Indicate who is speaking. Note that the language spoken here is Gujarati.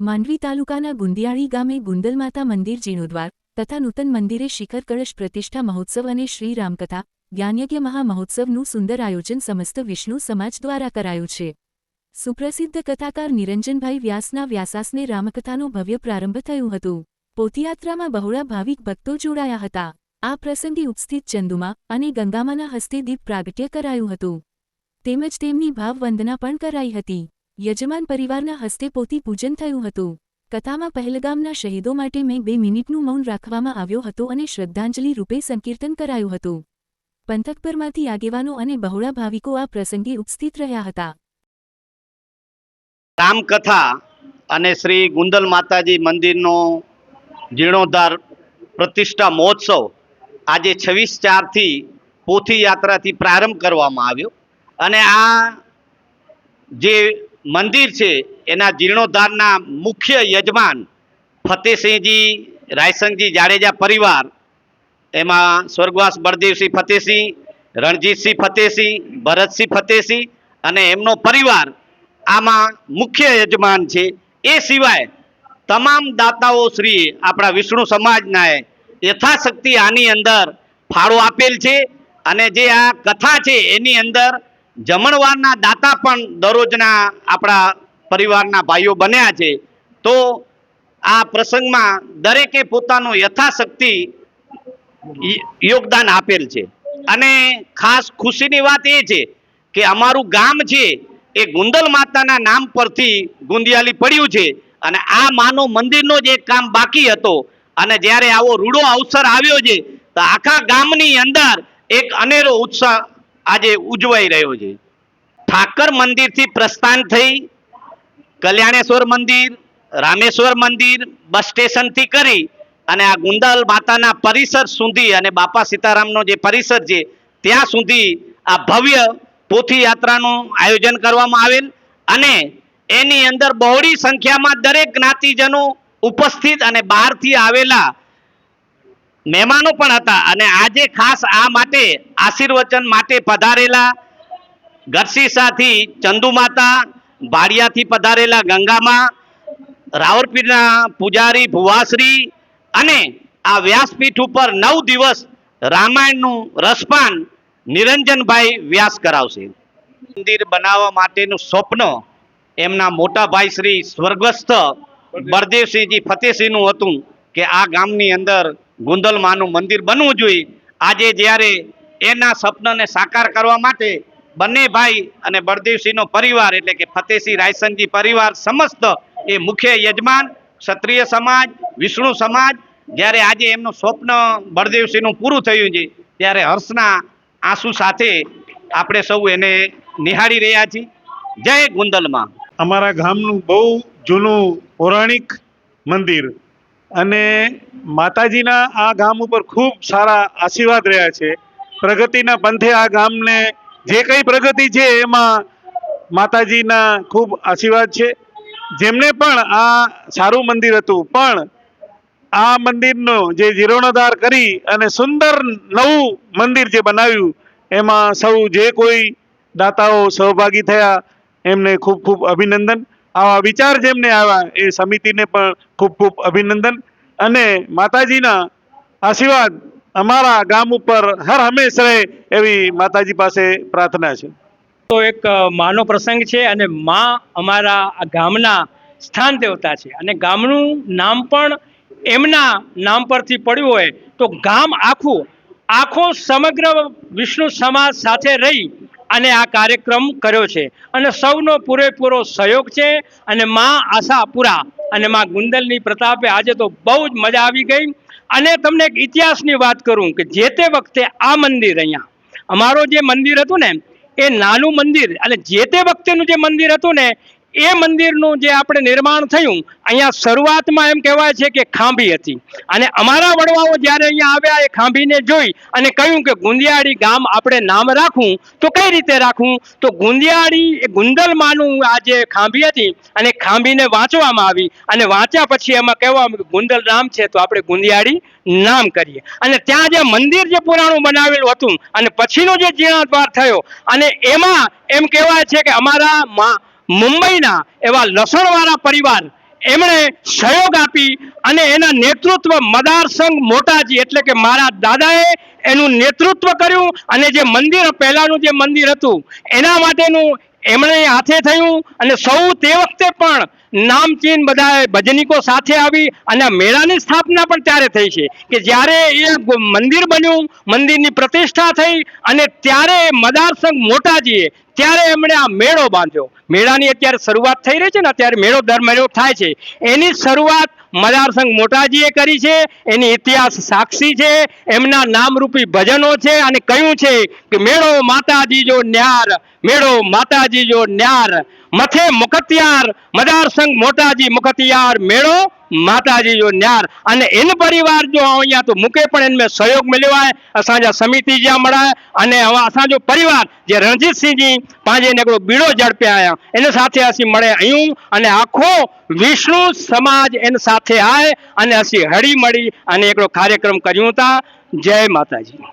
Speaker 1: માંડવી તાલુકાના ગુંદિયાળી ગામે ગુંદલમાતા મંદિર જીર્ણોદ્વાર તથા નૂતન મંદિરે શિખર કળશ પ્રતિષ્ઠા મહોત્સવ અને શ્રી રામકથા જ્ઞાનયજ્ઞ મહામહોત્સવનું સુંદર આયોજન સમસ્ત વિષ્ણુ સમાજ દ્વારા કરાયું છે. સુપ્રસિદ્ધ કથાકાર નિરંજનભાઈ વ્યાસના વ્યાસાસને રામકથાનો ભવ્ય પ્રારંભ થયું હતું. પોથયાત્રામાં બહોળા ભાવિક ભક્તો જોડાયા હતા. આ પ્રસંગે ઉપસ્થિત ચંદુમા અને ગંગામાના હસ્તે દીપ પ્રાગટ્ય કરાયું હતું. તેમજ તેમની ભાવવંદના પણ કરાઈ હતી. યજમાન પરિવારના હસ્તે પોતી પૂજન થયું હતું. કથામાં પહેલગામના શહીદો માટે મેં બે મિનિટનું મૌન રાખવામાં આવ્યો હતો અને શ્રદ્ધાંજલિ રૂપે સંકીર્તન કરાયું હતું. પંથકપરમાંથી આગેવાનો અને બહોળા ભાવિકો આ પ્રસંગે ઉપસ્થિત રહ્યા હતા.
Speaker 2: રામકથા અને શ્રી ગુંદલ માતાજી મંદિરનો જીર્ણોદ્ધાર પ્રતિષ્ઠા મહોત્સવ આજે છવ્વીસ ચારથી પોથી યાત્રાથી પ્રારંભ કરવામાં આવ્યો. અને આ જે મંદિર છે, એના જીર્ણોદ્ધારના મુખ્ય યજમાન ફતેહસિંહજી રાયસંગજી જાડેજા પરિવાર, એમાં સ્વર્ગવાસ બળદેવસિંહ ફતેહસિંહ રણજીતસિંહ ફતેહસિંહ ભરતસિંહ ફતેહસિંહ અને એમનો પરિવાર આમાં મુખ્ય યજમાન છે. એ સિવાય તમામ દાતાઓ શ્રી આપણા વિષ્ણુ સમાજના યથાશક્તિ આની અંદર ફાળો આપેલ છે અને જે આ કથા છે, એની અંદર જમણવારના દાતા પણ દરરોજના આપણા પરિવારના ભાઈઓ બન્યા છે. તો આ પ્રસંગમાં દરેકે પોતાનું યથાશક્તિ યોગદાન આપેલ છે. અને ખાસ ખુશીની વાત એ છે કે અમારું ગામ છે એ ગુંદલ માતાના નામ પરથી ગુંદિયાલી પડ્યું છે અને આ માનો મંદિરનો જ એક કામ બાકી હતો. અને જ્યારે આવો રૂડો અવસર આવ્યો છે, તો આખા ગામની અંદર એક અનેરો ઉત્સાહ આજે ઉજવાઈ રહ્યો છે. ઠાકર મંદિરથી પ્રસ્થાન થઈ, કલ્યાણેશ્વર મંદિર, રામેશ્વર મંદિર બસ સ્ટેશનથી કરી અને આ ગુંદલ માતાના પરિસર સુધી અને બાપા સીતારામનો જે પરિસર છે, ત્યાં સુધી આ ભવ્ય પોથી યાત્રાનું આયોજન કરવામાં આવેલ અને એની અંદર બહોળી સંખ્યામાં દરેક જ્ઞાતિજનો ઉપસ્થિત અને બહારથી આવેલા મહેમાનો પણ હતા અને આજે ખાસ આ માટે આશીર્વચન માટે પધારેલા ગરસીસાથી ચંદુમાતા ભાડિયાથી પધારેલા ગંગામાં રાવરપીરના પૂજારી ભુવાશ્રી અને આ વ્યાસપીઠ ઉપર નવ દિવસ રામાયણનું રસપાન નિરંજનભાઈ વ્યાસ કરાવશે. મંદિર બનાવવા માટેનું સ્વપ્ન એમના મોટા ભાઈ શ્રી સ્વર્ગસ્થ બળદેવસિંહજી ફતેહસિંહનું હતું કે આ ગામની અંદર ગુંદલમાનું મંદિર બનવું જોઈએ. આજે જ્યારે એના સપનાને સાકાર કરવા માટે બંને ભાઈ અને બળદેવસિંહનો પરિવાર એટલે કે ફતેહસિંહ રાયસનજી પરિવાર સમસ્ત એ મુખ્ય યજમાન, ક્ષત્રિય સમાજ, વિષ્ણુ સમાજ, જ્યારે આજે એમનું સ્વપ્ન બળદેવસિંહનું પૂરું થયું છે, ત્યારે હર્ષના આંસુ સાથે આપણે સૌ એને નિહાળી રહ્યા છીએ. જય ગુંદલમાં.
Speaker 3: અમારા ગામનું બહુ જૂનું પૌરાણિક મંદિર અને માતાજીના આ ગામ ઉપર ખૂબ સારા આશીર્વાદ રહ્યા છે. પ્રગતિના પંથે આ ગામને જે કંઈ પ્રગતિ છે એમાં માતાજીના ખૂબ આશીર્વાદ છે. જેમને પણ આ સારું મંદિર હતું, પણ આ મંદિરનો જે જીર્ણોદ્ધાર કરી અને સુંદર નવું મંદિર જે બનાવ્યું, એમાં સૌ જે કોઈ દાતાઓ સહભાગી થયા, એમને ખૂબ ખૂબ અભિનંદન. આવા વિચાર જેમને આવ્યા, એ સમિતિને પણ ખૂબ ખૂબ અભિનંદન. અને માતાજીના આશીર્વાદ અમારા ગામ ઉપર હર હંમેશ રહે એવી માતાજી પાસે પ્રાર્થના છે.
Speaker 4: તો એક માનો પ્રસંગ છે અને માં અમારા ગામના સ્થાન દેવતા છે. અને ગામનું નામ પણ એમના નામ પરથી પડ્યું હોય તો ગામ આખું, આખો સમગ્ર વિષ્ણુ સમાજ સાથે રહી અને આ કાર્યક્રમ કર્યો છે. અને સૌનો પૂરેપૂરો સહયોગ છે અને માં આશાપુરા અને માં ગુંદલની પ્રતાપે આજે તો બહુ જ મજા આવી ગઈ. અને તમને એક ઇતિહાસની વાત કરું કે જે તે વખતે આ મંદિર અહીંયા, અમારો જે મંદિર હતું ને, એ નાનું મંદિર, અને જે તે વખતેનું જે મંદિર હતું ને એ મંદિરનું જે આપણે નિર્માણ થયું, અહીંયા શરૂઆતમાં એમ કહેવાય છે કે ખાંભી હતી. અને અમારા વડવાઓ જ્યારે અહીંયા આવ્યા, એ ખાંભીને જોઈ અને કહ્યું કે ગુંદિયાળી ગામ આપણે નામ રાખવું તો કઈ રીતે રાખવું તો ગુંદિયાળી એ ગુંદલમાનું આ જે ખાંભી હતી, અને ખાંભીને વાંચવામાં આવી. અને વાંચ્યા પછી એમાં કહેવામાં ગુંદલ નામ છે, તો આપણે ગુંદિયાળી નામ કરીએ. અને ત્યાં જે મંદિર જે પુરાણું બનાવેલું હતું, અને પછીનો જે જીર્ણોદ્વાર થયો, અને એમાં એમ કહેવાય છે કે અમારા મા- મુંબઈના એવા લસણવાળા પરિવાર એમણે સહયોગ આપી અને એના નેતૃત્વ મદાર સંઘ મોટાજી એટલે કે મારા દાદાએ એનું નેતૃત્વ કર્યું અને જે મંદિર પહેલાંનું જે મંદિર હતું એના માટેનું એમણે હાથે થયું અને સૌ તે વખતે પણ નામચીન બધા ભજનિકો સાથે આવી અને મેળાની સ્થાપના પણ ત્યારે થઈ છે કે જ્યારે એ મંદિર બન્યું, મંદિરની પ્રતિષ્ઠા થઈ અને ત્યારે મદાર સંઘ મોટાજીએ ત્યારે એમણે આ મેળો બાંધ્યો. મેળાની અત્યારે શરૂઆત થઈ રહી છે ને, અત્યારે મેળો દર મેળો થાય છે. એની શરૂઆત મદાર સંઘ મોટાજીએ કરી છે, એની ઇતિહાસ સાક્ષી છે, એમના નામરૂપી ભજનો છે અને કહ્યું છે કે મેળો માતાજી જો ન્યાર, મેળો માતાજી જો ન્યાર. મથે મુખતિયાર, મદાર સંઘ મોટાજી મુખતિયાર મેળો માતાજી જો ન્યાર અને એન પરિવાર જો અહીંયા તો મૂકે પણ એનમે સહયોગ મળ્યો आहे असांजा समिति जा मड़ा अने असांजो परिवार જે રણજીતસિંહ જી પાંજે નેકડો બીડો ઝડપે આયા, એને સાથે અસી મળે અયું અને આખો વિષ્ણુ સમાજ એન સાથે આય અને અસી હળી મળી અને એકડો કાર્યક્રમ કર્યો હતા જય માતાજી.